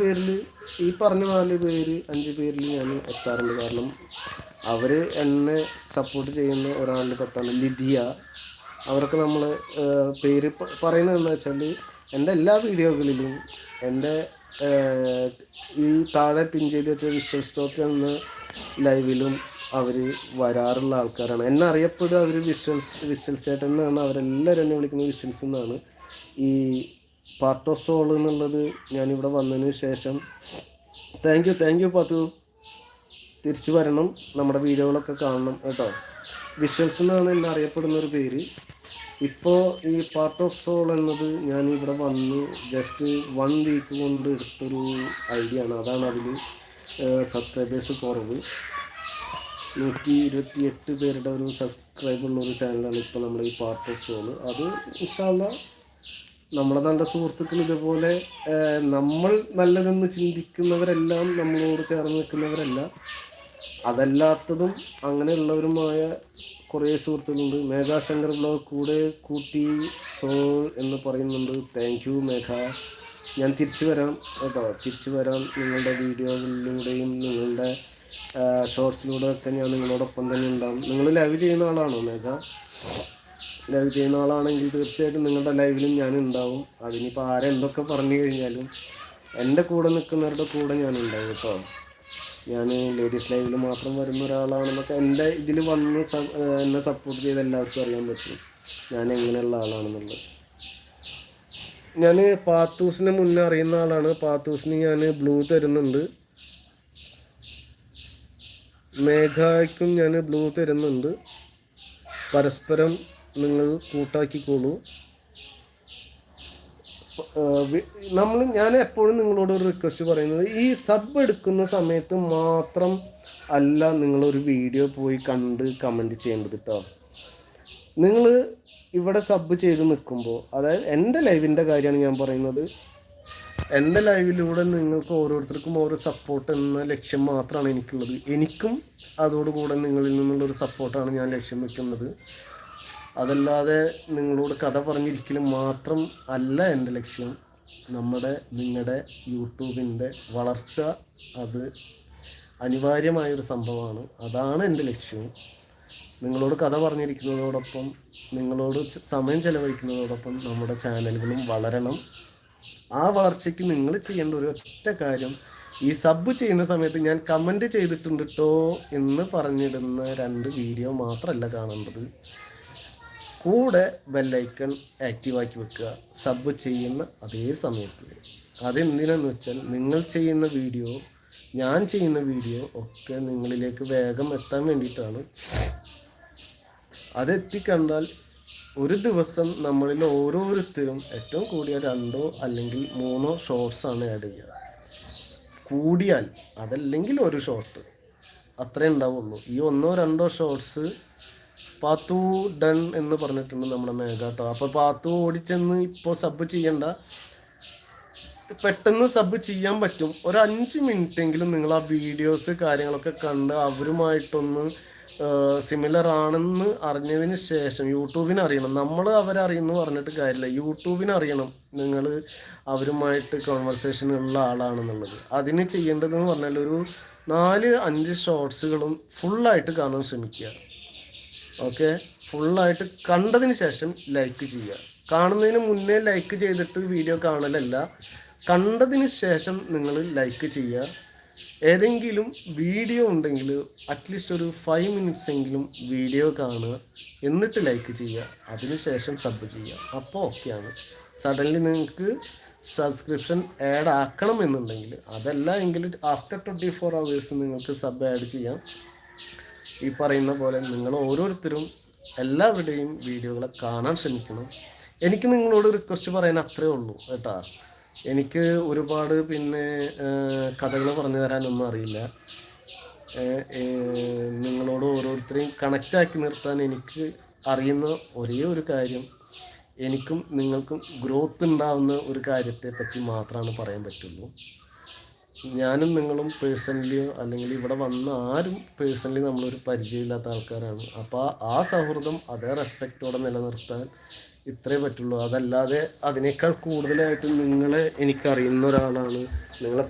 പേരിൽ ഈ പറഞ്ഞ നാല് പേര് അഞ്ച് പേരിൽ ഞാൻ എത്താറുണ്ട്. കാരണം അവർ എന്നെ സപ്പോർട്ട് ചെയ്യുന്ന ഒരാളുടെ പത്താണ് ലിധിയ അവർക്ക് നമ്മൾ പേര് പറയുന്നതെന്ന് വെച്ചാൽ എന്റെ എല്ലാ വീഡിയോകളിലും എന്റെ ഈ താഴെ പിൻ ചെയ്ത് വെച്ച വിഷ്വൽ സ്റ്റോക്ക് എന്ന ലൈവിലും അവർ വരാറുള്ള ആൾക്കാരാണ്. എന്നെ അറിയപ്പെടുക അവർ വിഷ്വൽസ് വിഷ്വൽസ് ചേട്ടൻ എന്നാണ്. അവരെല്ലാവരും എന്നെ വിളിക്കുന്നത് വിഷ്വൽസ് എന്നാണ്. ഈ പാർട്ട് ഓഫ് സോൾ എന്നുള്ളത് ഞാനിവിടെ വന്നതിന് ശേഷം. താങ്ക് യു താങ്ക് യു പത്തു. തിരിച്ചു വരണം. നമ്മുടെ വീഡിയോകളൊക്കെ കാണണം കേട്ടോ. വിഷ്വൽസ് എന്നാണ് എന്നെ അറിയപ്പെടുന്ന ഒരു പേര്. ഇപ്പോൾ ഈ പാർട്ട് ഓഫ് സോൾ എന്നത് ഞാൻ ഇവിടെ വന്ന് ജസ്റ്റ് വൺ വീക്ക് കൊണ്ട് എടുത്തൊരു ഐഡിയ ആണ്. അതാണ് അതിൽ സബ്സ്ക്രൈബേഴ്സ് കുറവ്. നൂറ്റി ഇരുപത്തി എട്ട് പേരുടെ ഒരു സബ്സ്ക്രൈബ് ഉള്ള ഒരു ചാനലാണ് ഇപ്പോൾ നമ്മൾ ഈ പാർട്ട് ഓഫ് സോൾ അത് ഇൻഷാല്ല നമ്മുടെ നല്ല സുഹൃത്തുക്കൾ ഇതുപോലെ നമ്മൾ നല്ലതെന്ന് ചിന്തിക്കുന്നവരെല്ലാം നമ്മളോട് ചേർന്ന് നിൽക്കുന്നവരല്ല. അതല്ലാത്തതും അങ്ങനെയുള്ളവരുമായ കുറേ സുഹൃത്തുക്കളുണ്ട്. മേഘാശങ്കർ ബ്ലോഗ് കൂടെ കൂട്ടി സോൾ എന്ന് പറയുന്നുണ്ട്. Thank you Megha. ഞാൻ തിരിച്ചു വരാം കേട്ടോ. തിരിച്ചു വരാം. നിങ്ങളുടെ വീഡിയോകളിലൂടെയും നിങ്ങളുടെ ഷോർട്സിലൂടെ ഒക്കെ ഞാൻ നിങ്ങളോടൊപ്പം തന്നെ ഉണ്ടാവും. നിങ്ങൾ ലൈവ് ചെയ്യുന്ന ആളാണോ മേഘ? ലൈവ് ചെയ്യുന്ന ആളാണെങ്കിൽ തീർച്ചയായിട്ടും നിങ്ങളുടെ ലൈവിലും ഞാൻ ഉണ്ടാവും. അതിനിപ്പോൾ ആരെന്തൊക്കെ പറഞ്ഞു കഴിഞ്ഞാലും എന്റെ കൂടെ നിൽക്കുന്നവരുടെ കൂടെ ഞാൻ ഉണ്ടാവും കേട്ടോ. ഞാൻ ലേഡീസ് ലൈവിൽ മാത്രം വരുന്ന ഒരാളാണെന്നൊക്കെ എന്റെ ഇതിൽ വന്ന് എന്നെ സപ്പോർട്ട് ചെയ്ത് എല്ലാവർക്കും അറിയാൻ പറ്റും. ഞാൻ എങ്ങനെയുള്ള ആളാണെന്നുള്ളത്. ഞാൻ പാത്തൂസിനെ മുന്നേ അറിയുന്ന ആളാണ്. പാത്തൂസിന് ഞാൻ ബ്ലൂ തരുന്നുണ്ട്. മേഘായ്ക്കും ഞാൻ ബ്ലൂ തരുന്നുണ്ട്. പരസ്പരം നിങ്ങൾ കൂട്ടാക്കിക്കോളൂ. നമ്മൾ ഞാൻ എപ്പോഴും നിങ്ങളോട് ഒരു റിക്വസ്റ്റ് പറയുന്നത് ഈ സബ് എടുക്കുന്ന സമയത്ത് മാത്രം അല്ല നിങ്ങളൊരു വീഡിയോ പോയി കണ്ട് കമന്റ് ചെയ്യേണ്ടത് കേട്ടോ നിങ്ങൾ ഇവിടെ സബ് ചെയ്ത് നിൽക്കുമ്പോൾ അതായത് എന്റെ ലൈവിന്റെ കാര്യമാണ് ഞാൻ പറയുന്നത്. എന്റെ ലൈവിലൂടെ നിങ്ങൾക്ക് ഓരോരുത്തർക്കും ഓരോ സപ്പോർട്ട് എന്ന ലക്ഷ്യം മാത്രമാണ് എനിക്കുള്ളത്. എനിക്കും അതോടുകൂടെ നിങ്ങളിൽ നിന്നുള്ളൊരു സപ്പോർട്ടാണ് ഞാൻ ലക്ഷ്യം വെക്കുന്നത്. അതല്ലാതെ നിങ്ങളോട് കഥ പറഞ്ഞിരിക്കലും മാത്രം അല്ല എന്റെ ലക്ഷ്യം. നമ്മുടെ നിങ്ങളുടെ യൂട്യൂബിന്റെ വളർച്ച അത് അനിവാര്യമായൊരു സംഭവമാണ്. അതാണ് എന്റെ ലക്ഷ്യവും നിങ്ങളോട് കഥ പറഞ്ഞിരിക്കുന്നതോടൊപ്പം നിങ്ങളോട് സമയം ചെലവഴിക്കുന്നതോടൊപ്പം നമ്മുടെ ചാനലുകളും വളരണം. ആ വളർച്ചയ്ക്ക് നിങ്ങൾ ചെയ്യേണ്ട ഒരു ഒറ്റ കാര്യം ഈ സബ് ചെയ്യുന്ന സമയത്ത് ഞാൻ കമന്റ് ചെയ്തിട്ടുണ്ട് കേട്ടോ എന്ന് പറഞ്ഞിടുന്ന രണ്ട് വീഡിയോ മാത്രമല്ല കാണേണ്ടത്. കൂടെ ബെല്ലൈക്കൺ ആക്റ്റീവാക്കി വെക്കുക. സബ് ചെയ്യുന്ന അതേ സമയത്ത്. അതെന്തിനാന്ന് വെച്ചാൽ നിങ്ങൾ ചെയ്യുന്ന വീഡിയോ ഞാൻ ചെയ്യുന്ന വീഡിയോ ഒക്കെ നിങ്ങളിലേക്ക് വേഗം എത്താൻ വേണ്ടിയിട്ടാണ്. അതെത്തിക്കണ്ടാൽ ഒരു ദിവസം നമ്മളിൽ ഓരോരുത്തരും ഏറ്റവും കൂടിയ രണ്ടോ അല്ലെങ്കിൽ മൂന്നോ ഷോർട്സ് ആണ് ആഡ് ചെയ്യുക. കൂടിയാൽ അതല്ലെങ്കിൽ ഒരു ഷോർട്ട് അത്രേ ഉണ്ടാവുള്ളൂ. ഈ ഒന്നോ രണ്ടോ ഷോർട്സ് പാത്തു ഡൺ എന്ന് പറഞ്ഞിട്ടുണ്ട് നമ്മുടെ മേഘാട്ടോ അപ്പോൾ പാത്തു ഓടിച്ചെന്ന് ഇപ്പോൾ സബ് ചെയ്യണ്ട. പെട്ടെന്ന് സബ് ചെയ്യാൻ പറ്റും. ഒരു അഞ്ച് എങ്കിലും നിങ്ങൾ ആ വീഡിയോസ് കാര്യങ്ങളൊക്കെ കണ്ട് അവരുമായിട്ടൊന്ന് സിമിലർ ആണെന്ന് അറിഞ്ഞതിന് ശേഷം യൂട്യൂബിന് അറിയണം. നമ്മൾ അവരറിയുന്നു പറഞ്ഞിട്ട് കാര്യമില്ല. യൂട്യൂബിന് അറിയണം നിങ്ങൾ അവരുമായിട്ട് കോൺവെർസേഷൻ ഉള്ള ആളാണെന്നുള്ളത്. അതിന് ചെയ്യേണ്ടതെന്ന് പറഞ്ഞാൽ ഒരു നാല് അഞ്ച് ഷോർട്സുകളും ഫുള്ളായിട്ട് കാണാൻ ശ്രമിക്കുക. ഓക്കെ? ഫുള്ളായിട്ട് കണ്ടതിന് ശേഷം ലൈക്ക് ചെയ്യുക. കാണുന്നതിന് മുന്നേ ലൈക്ക് ചെയ്തിട്ട് വീഡിയോ കാണലല്ല. കണ്ടതിന് ശേഷം നിങ്ങൾ ലൈക്ക് ചെയ്യുക. ഏതെങ്കിലും വീഡിയോ ഉണ്ടെങ്കിൽ അറ്റ്ലീസ്റ്റ് ഒരു ഫൈവ് മിനിറ്റ്സ് എങ്കിലും വീഡിയോ കാണുക. എന്നിട്ട് ലൈക്ക് ചെയ്യുക. അതിനുശേഷം സബ് ചെയ്യുക. അപ്പോൾ ഓക്കെയാണ് സഡൻലി നിങ്ങൾക്ക് സബ്സ്ക്രിപ്ഷൻ ആഡ് ആക്കണം എന്നുണ്ടെങ്കിൽ അതല്ല എങ്കിൽ ആഫ്റ്റർ ട്വന്റി ഫോർ അവേഴ്സ് നിങ്ങൾക്ക് സബ് ആഡ് ചെയ്യാം. ഈ പറയുന്ന പോലെ നിങ്ങൾ ഓരോരുത്തരും എല്ലാവരുടെയും വീഡിയോകളെ കാണാൻ ശ്രമിക്കണം. എനിക്ക് നിങ്ങളോട് റിക്വസ്റ്റ് പറയാൻ അത്രേ ഉള്ളൂ കേട്ടാ. എനിക്ക് ഒരുപാട് പിന്നെ കഥകൾ പറഞ്ഞു തരാനൊന്നും അറിയില്ല. നിങ്ങളോട് ഓരോരുത്തരെയും കണക്റ്റാക്കി നിർത്താൻ എനിക്ക് അറിയുന്ന ഒരേ ഒരു കാര്യം എനിക്കും നിങ്ങൾക്കും ഗ്രോത്ത് ഉണ്ടാവുന്ന ഒരു കാര്യത്തെ പറ്റി മാത്രമാണ് പറയാൻ പറ്റുള്ളൂ. ഞാനും നിങ്ങളും പേഴ്സണലിയോ അല്ലെങ്കിൽ ഇവിടെ വന്ന ആരും പേഴ്സണലി നമ്മളൊരു പരിചയമില്ലാത്ത ആൾക്കാരാണ്. അപ്പോൾ ആ സൗഹൃദം അതേ റെസ്പെക്റ്റോടെ നിലനിർത്താൻ ഇത്രേ പറ്റുള്ളൂ. അതല്ലാതെ അതിനേക്കാൾ കൂടുതലായിട്ട് നിങ്ങളെ എനിക്കറിയുന്ന ഒരാളാണ്. നിങ്ങളെ